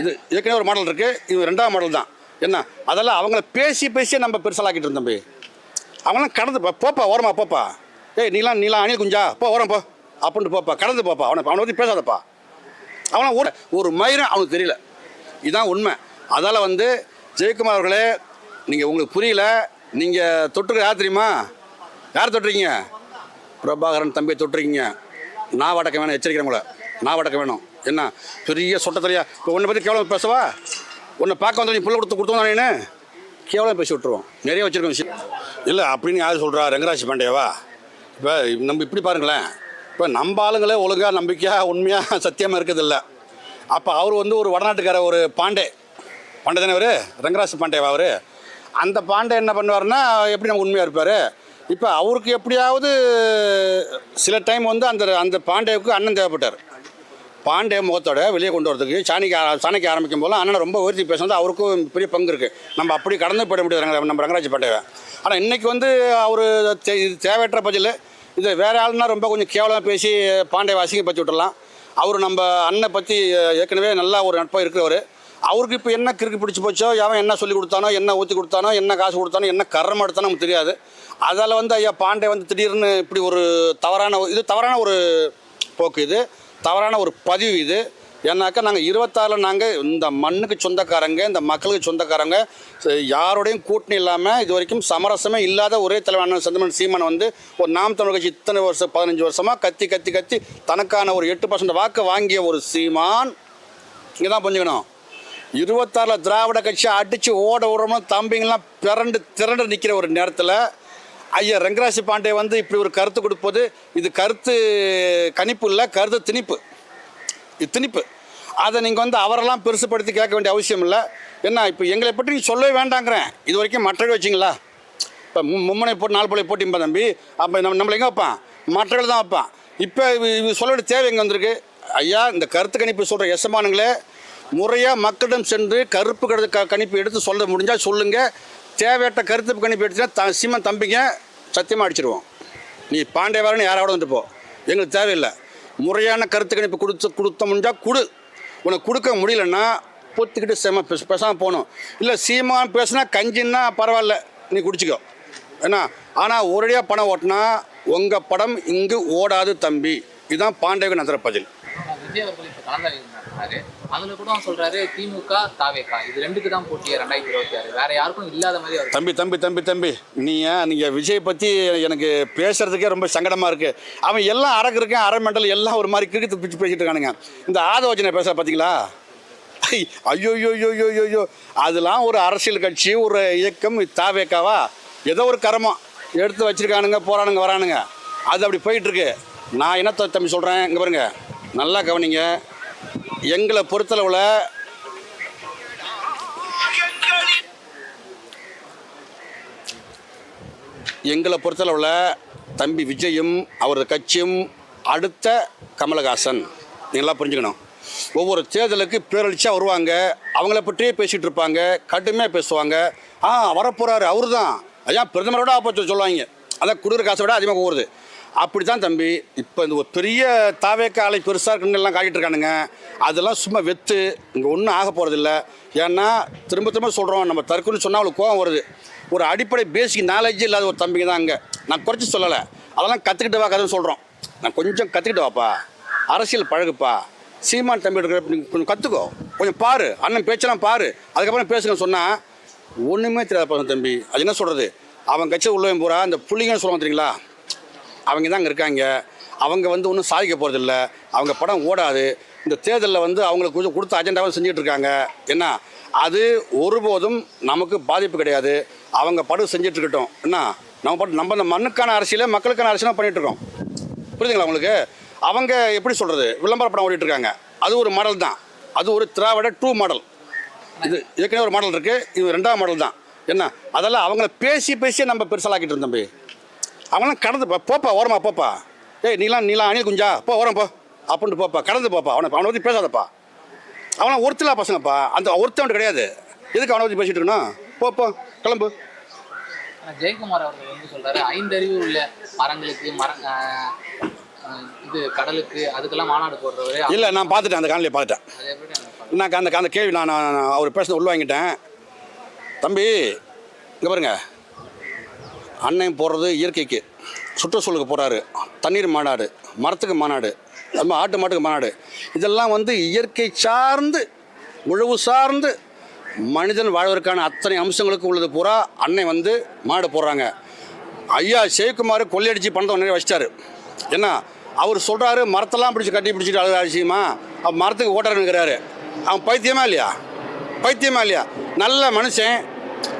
இது ஏற்கனவே ஒரு மாடல் இருக்குது இது ரெண்டாவது மாடல் தான். என்ன? அதெல்லாம் அவங்கள பேசி பேசி நம்ம பெருசாலாக்கிட்டு இருந்தோம் தம்பி அவங்களாம் கடந்து போப்பா ஓரமா போப்பா. ஏய் நீலாம் நீலாம் அணில் குஞ்சா போ ஓரம் போ. அப்படின்ட்டு போப்பா கடந்து போப்பா. அவனை அவனை பற்றி பேசாதப்பா. அவனை ஒரு ஒரு மயிரும் அவனுக்கு தெரியல. இதுதான் உண்மை. அதால் வந்து ஜெயக்குமார் அவர்களே நீங்கள் உங்களுக்கு புரியல. நீங்கள் தொட்டுக்க யார் தெரியுமா? யார் தொட்டுறீங்க பிரபாகரன் தம்பியை தொட்டுறீங்க நான் வடக்க வேணும் எச்சரிக்கிறேன் உங்களை. நான் வடக்க வேணும். என்ன? பெரிய சொட்ட தெரியா இப்போ உன்னை பற்றி கேவலம் பேசவா? உன்னை பார்க்க வந்த நீ பிள்ளை கொடுத்து கொடுத்தோம் என்ன? கேவலம் பேசி விட்ருவோம் நிறைய வச்சிருக்கோம் விஷயம். இல்லை அப்படின்னு யார் சொல்கிறா ரங்கராஜ் பாண்டேவா இப்போ நம்ம இப்படி பாருங்களேன். இப்போ நம்ம ஆளுங்களே ஒழுங்காக நம்பிக்கையாக உண்மையாக சத்தியமாக இருக்கிறதில்ல. அப்போ அவர் வந்து ஒரு வடநாட்டுக்கார ஒரு பாண்டே. பாண்டே தானே அவர்? ரங்கராஜ் பாண்டேவா அவர்? அந்த பாண்டே என்ன பண்ணுவாருன்னா எப்படி நம்ம உண்மையாக இருப்பார்? இப்போ அவருக்கு எப்படியாவது சில டைம் வந்து அந்த அந்த பாண்டேவுக்கு அண்ணன் தேவைப்பட்டார். பாண்டே முகத்தோட வெளியே கொண்டு வரதுக்கு சாணிக்கு சாணிக்க சாணிக்கு ஆரம்பிக்கும் போல அண்ணன் ரொம்ப உயர்த்தி பேசுனது அவருக்கும் பெரிய பங்கு இருக்குது நம்ம அப்படி கடந்து போயிட முடியாது நம்ம ரங்கராஜ் பாண்டேவை ஆனால் இன்றைக்கி வந்து அவர் இது தேவையற்ற பதில். இது வேறு ஆளுனா ரொம்ப கொஞ்சம் கேவலமாக பேசி பாண்டே பற்றி விட்டுடலாம் அவர் நம்ம அண்ணனை பற்றி ஏற்கனவே நல்லா ஒரு நட்பாக இருக்கிறவர். அவருக்கு இப்போ என்ன கிறுக்கு பிடிச்சி போச்சோ அவன் என்ன சொல்லி கொடுத்தானோ என்ன ஊற்றி கொடுத்தானோ என்ன காசு கொடுத்தானோ என்ன கர்மம் எடுத்தானோ நமக்கு தெரியாது. அதால் வந்து ஐயா பாண்டே வந்து திடீர்னு இப்படி ஒரு தவறான ஒரு- இது தவறான ஒரு போக்கு இது. தவறான ஒரு பதிவு இது. ஏன்னாக்கா நாங்கள் இருபத்தாறில் நாங்கள் இந்த மண்ணுக்கு சொந்தக்காரங்க இந்த மக்களுக்கு சொந்தக்காரங்க யாரோடையும் கூட்டணி இல்லாமல் இது வரைக்கும் சமரசமே இல்லாத ஒரே தலைவன் சந்தமன் சீமான் வந்து ஒரு நாம் தமிழ் கட்சி இத்தனை வருஷம் பதினஞ்சு வருஷமாக கத்தி கத்தி கத்தி தனக்கான ஒரு எட்டு பர்சன்ட் வாக்கு வாங்கிய ஒரு சீமான். இங்கே தான் புரிஞ்சுக்கணும். இருபத்தாறில் திராவிட கட்சி அடித்து ஓட விடுறோம்னு தம்பிங்கெல்லாம் பிறண்டு திரண்டு நிற்கிற ஒரு நேரத்தில் ஐயா ரங்கராசி பாண்டே வந்து இப்படி ஒரு கருத்து கொடுப்பது இது கருத்து கணிப்பு இல்லை கருத்து திணிப்பு. இது திணிப்பு. அதை நீங்கள் வந்து அவரெல்லாம் பெருசுப்படுத்தி கேட்க வேண்டிய அவசியம் இல்லை. என்ன இப்போ எங்களை பற்றி நீங்கள் சொல்லவே வேண்டாங்கிறேன். இது வரைக்கும் மற்றவர்கள் வச்சிங்களா? இப்போ மும்மனை போட்டு நாலு பிள்ளை போட்டிம்பா தம்பி. அப்போ நம்ம நம்மளை எங்கே வைப்பான்? மற்றவர்கள் தான் வைப்பான். இப்போ இது சொல்ல வேண்டிய தேவை எங்கே வந்திருக்கு? ஐயா இந்த கருத்து கணிப்பு சொல்கிற எசமானுங்களே முறையாக மக்களிடம் சென்று கருப்பு கருத்து க கணிப்பு எடுத்து சொல்ல முடிஞ்சால் சொல்லுங்கள் தேவையற்ற கருத்து கணிப்பு எடுத்துனா த சீமன் தம்பிங்க சத்தியமாக அடிச்சிருவோம். நீ பாண்டேவாரன்னு யாராவது வந்துட்டு போ. எங்களுக்கு தேவையில்லை. முறையான கருத்து கணிப்பு கொடுத்து கொடுத்தோம்னா முடிஞ்சால் கொடு. உனக்கு கொடுக்க முடியலன்னா பொத்துக்கிட்டு செம பேச பேசாமல் போகணும். இல்லை சீமான் பேசுனா கஞ்சின்னா பரவாயில்ல. நீ குடிச்சிக்கோ. என்ன ஆனால் ஒரேடியாக பணம் ஓட்டினா உங்கள் படம் இங்கு ஓடாது தம்பி. இதுதான் பாண்டவன் நந்திர பதில். விஜய் அதில் கூட அவன் சொல்றாரு திமுக தாவேகா இது ரெண்டுக்கு தான் போட்டியே ரெண்டாயிரத்தி இருபத்தி ஆறு. வேற யாருக்கும் இல்லாத மாதிரி அவர் தம்பி தம்பி தம்பி தம்பி நீங்கள் நீங்கள் விஜய் பற்றி எனக்கு பேசுகிறதுக்கே ரொம்ப சங்கடமாக இருக்குது அவன் எல்லாம் அரக்கு இருக்கேன் அரை மெண்டல் எல்லாம் ஒரு மாதிரி கிரிக்கெட் பிடிச்சி பேசிட்டு இருக்கானுங்க. இந்த ஆதோஜனை பேச பார்த்தீங்களா ஐயோ ஐயோ ஐயோ ஐயோ ஐயோ, அதெல்லாம் ஒரு அரசியல் கட்சி ஒரு இயக்கம் தாவேக்காவா? ஏதோ ஒரு கரமம். எடுத்து வச்சிருக்கானுங்க போறானுங்க வரானுங்க. அது அப்படி போயிட்டுருக்கு நான் என்ன தம்பி சொல்கிறேன் இங்கே பாருங்க. நல்லா கவனிங்க. எங்களை பொறுத்தளவில் எங்களை பொறுத்தளவில் தம்பி விஜயும் அவரது கட்சியும் அடுத்த கமலஹாசன். நீங்களாம் புரிஞ்சுக்கணும். ஒவ்வொரு தேர்தலுக்கு பேரழிச்சா வருவாங்க அவங்கள பற்றியே பேசிகிட்டு இருப்பாங்க கடுமையாக பேசுவாங்க. ஆ வரப்போகிறாரு அவரு தான் ஐயா பிரதமரோட ஆப்போச்சு சொல்லுவாங்க. அதான் குடுக்குற காசை விட அதிகமாக போகிறது அப்படி தான் தம்பி. இப்போ இந்த ஒரு பெரிய தாவேக்க ஆலை பெருசாக இருக்குன்னு எல்லாம் காட்டிட்டு இருக்கானுங்க. அதெல்லாம் சும்மா வெத்து. இங்கே ஒன்றும் ஆக போகிறதில்ல ஏன்னா திரும்ப திரும்ப சொல்கிறோம் நம்ம தற்கொலை சொன்னால் அவளுக்கு கோவம் வருது. ஒரு அடிப்படை பேசிக் நாலேஜ் இல்லாத ஒரு தம்பிங்க தான் அங்கே. நான் குறைச்சி சொல்லலை. அதெல்லாம் கற்றுக்கிட்டு வா கதைன்னு சொல்கிறோம் நான் கொஞ்சம் கற்றுக்கிட்டு வாப்பா. அரசியல் பழகுப்பா. சீமான் தம்பி இருக்கிற கொஞ்சம் கற்றுக்கோ கொஞ்சம் பாரு. அண்ணன் பேச்செல்லாம் பாரு. அதுக்கப்புறம் பேசுங்க சொன்னால் ஒன்றுமே தெரியாதப்பா தம்பி. அது என்ன சொல்கிறது அவன் கட்சியில் உள்ளவன் பூரா அந்த புள்ளிங்கன்னு சொல்லுவாங்க தெரியுங்களா? அவங்க தான் அங்கே இருக்காங்க. அவங்க வந்து ஒன்றும் சாதிக்க போகிறதில்ல அவங்க படம் ஓடாது. இந்த தேர்தலில் வந்து அவங்களுக்கு கொஞ்சம் கொடுத்த அஜெண்டாவும் செஞ்சுட்டு இருக்காங்க. என்ன? அது ஒருபோதும் நமக்கு பாதிப்பு கிடையாது. அவங்க படம் செஞ்சுட்டு இருக்கட்டும். என்ன? நம்ம படம் நம்ம இந்த மண்ணுக்கான அரசியலை மக்களுக்கான அரசியலாக பண்ணிகிட்டு இருக்கோம். புரியுதுங்களா உங்களுக்கு? அவங்க எப்படி சொல்கிறது விளம்பர படம் ஓடிட்டு இருக்காங்க. அது ஒரு மாடல் தான். அது ஒரு திராவிட டூ மாடல் இது ஏற்கனவே ஒரு மாடல் இருக்குது இது ரெண்டாவது மாடல் தான். என்ன? அதெல்லாம் அவங்கள பேசி பேசி நம்ம பெருசாலாக்கிட்டு இருந்தோம் போய் அவங்களாம் கடந்து போ- போப்பா ஓரமா போப்பா. ஏய் நீலாம் நீலாம் அணில் குஞ்சா போ ஓரம் போ. அப்படின்ட்டு போப்பா கடந்து போப்பா. அவனை அவனை பற்றி பேசாதப்பா. அவனை ஒருத்தலா பசங்கப்பா. அந்த ஒருத்தவன் கிடையாது. எதுக்கு அவனை பற்றி பேசிட்டு இருக்கணும்? போ போ கிளம்பு. ஜெயக்குமார் அவர்கள் வந்து சொல்றாரு ஐந்தறிவு உள்ள மரங்களுக்கு மர ஆஹ் ஆஹ் இது கடலுக்கு அதுக்கெல்லாம் மாநாடு போடுறவரு. இல்லை நான் பார்த்துட்டேன் அந்த காணொலியை பார்த்துட்டேன்? நான் அந்த அந்த கேள்வி நான் அவர் பேசுனது உள்வாங்கிட்டேன். தம்பி இங்கே பாருங்க. அண்ணன் போடுறது இயற்கைக்கு. சுற்றுச்சூழலுக்கு போகிறாரு தண்ணீர் மாநாடு மரத்துக்கு மாநாடு அது மாதிரி ஆட்டு மாட்டுக்கு மாநாடு இதெல்லாம் வந்து இயற்கை சார்ந்து உழவு சார்ந்து மனிதன் வாழ்வதற்கான அத்தனை அம்சங்களுக்கு உள்ளது. பூரா அன்னை வந்து மாடு போடுறாங்க. ஐயா சிவகுமார் கொள்ளையடிச்சு பணத்தை நிறைய வச்சிட்டாரு. என்ன அவர் சொல்கிறாரு மரத்தெல்லாம் பிடிச்சி கட்டி பிடிச்சிட்டு அழுது விஷயமா அவன் மரத்துக்கு ஓட்டாருங்கிறாரு அவன் பைத்தியமா இல்லையா? பைத்தியமா இல்லையா? நல்ல மனுஷன்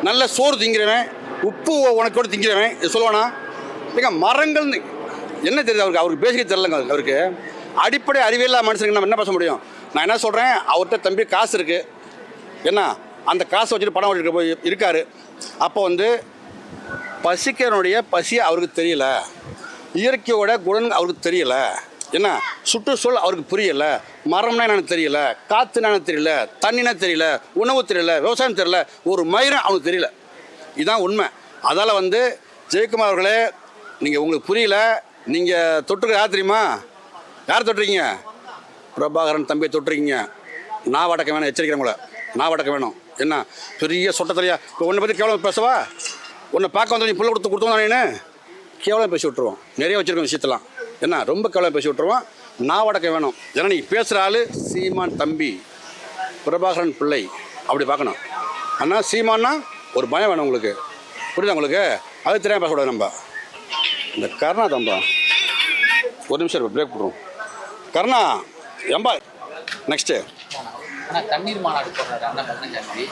நல்ல சோறு திங்கிறவன் உப்பு உனக்கு கூட திங்கிறவன் சொல்லுவானா? ஏங்க மரங்கள்னு என்ன தெரியுது அவருக்கு? அவருக்கு பேசிக்க தெரியலங்க அவருக்கு. அவருக்கு. அடிப்படை அறிவியல்லா மனுஷனுக்கு நம்ம என்ன பேச முடியும்? நான் என்ன சொல்கிறேன் அவர்கிட்ட தம்பி காசு இருக்குது என்ன? அந்த காசை வச்சுட்டு பணம் வச்சுட்டு போய் இருக்கார். அப்போ வந்து பசிக்கிறனுடைய பசி அவருக்கு தெரியல. இயற்கையோட குணன் அவருக்கு தெரியல. என்ன? சுற்றுச்சூழல் அவருக்கு புரியல. மரம்னா என்னன்னு தெரியல. காற்றுனா தெரியல. தண்ணினா தெரியல. உணவு தெரியல. விவசாயம் தெரியல. ஒரு மயிரம் அவனுக்கு தெரியல. இதுதான் உண்மை. அதால் வந்து ஜெயக்குமார் அவர்களே நீங்கள் உங்களுக்கு புரியல நீங்கள் தொட்டுக்க யார் தெரியுமா? யார் தொட்டுறீங்க பிரபாகரன் தம்பியை தொட்டுருக்கீங்க. நான் வடக்க வேணும் எச்சரிக்கிறேன் உங்களை. நான் வடக்க வேணும். என்ன? பெரிய சொட்டத்தலையா இப்போ உன்னை பற்றி கேவலம் பேசவா? உன்னை பார்க்க வந்து நீ புள்ள கொடுத்து கொடுத்தோம் நானே? கேவலம் பேசி விட்ருவோம் நிறைய வச்சுருக்கோம் விஷயத்தெல்லாம். என்ன? ரொம்ப கேவலம் பேசி விட்ருவோம் நான் வடக்க வேணும். ஏன்னா நீங்கள் பேசுகிற ஆள் சீமான் தம்பி பிரபாகரன் பிள்ளை. அப்படி பார்க்கணும். அண்ணா சீமான்னா ஒரு பயம் வேணும் உங்களுக்கு. புரியுதா உங்களுக்கு? அது தெரியாமல் பேசக்கூடாது நம்ம. இந்த கருணா தம்பா. ஒரு நிமிஷம் பிரேக் போடுறோம் கருணா எம்பா. நெக்ஸ்ட்டு தண்ணீர் மாநாடு எதற்கு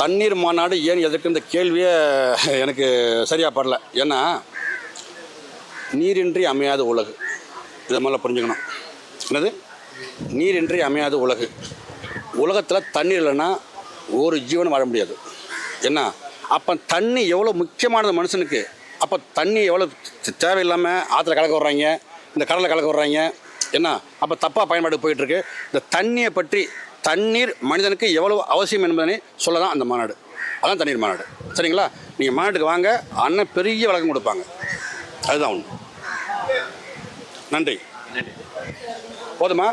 தண்ணீர் மாநாடு? ஏன் எதுக்கு இந்த கேள்வியே எனக்கு சரியாக படல. ஏன்னா நீரின்றி அமையாத உலகு. இதை முதல்ல புரிஞ்சுக்கணும். என்னது? நீரின்றி அமையாத உலகு. உலகத்தில் தண்ணீர் இல்லைன்னா ஒரு ஜீவனும் வாழ முடியாது. என்ன? அப்போ தண்ணி எவ்வளோ முக்கியமானது மனுஷனுக்கு? அப்போ தண்ணி எவ்வளோ தேவையில்லாமல் ஆற்றுல கலக்க விட்றாங்க இந்த கடலில் கலக்க விட்றாங்க என்ன? அப்போ தப்பாக பயன்பாடு போயிட்டுருக்கு. இந்த தண்ணியை பற்றி தண்ணீர் மனிதனுக்கு எவ்வளவு அவசியம் என்பதனை சொல்ல தான் அந்த மாநாடு. அதான் தண்ணீர் மாநாடு. சரிங்களா? நீங்கள் மாநாட்டுக்கு வாங்க அண்ணன் பெரிய விளக்கம் கொடுப்பாங்க. அதுதான் ஒன்று நன்றி. போதுமா.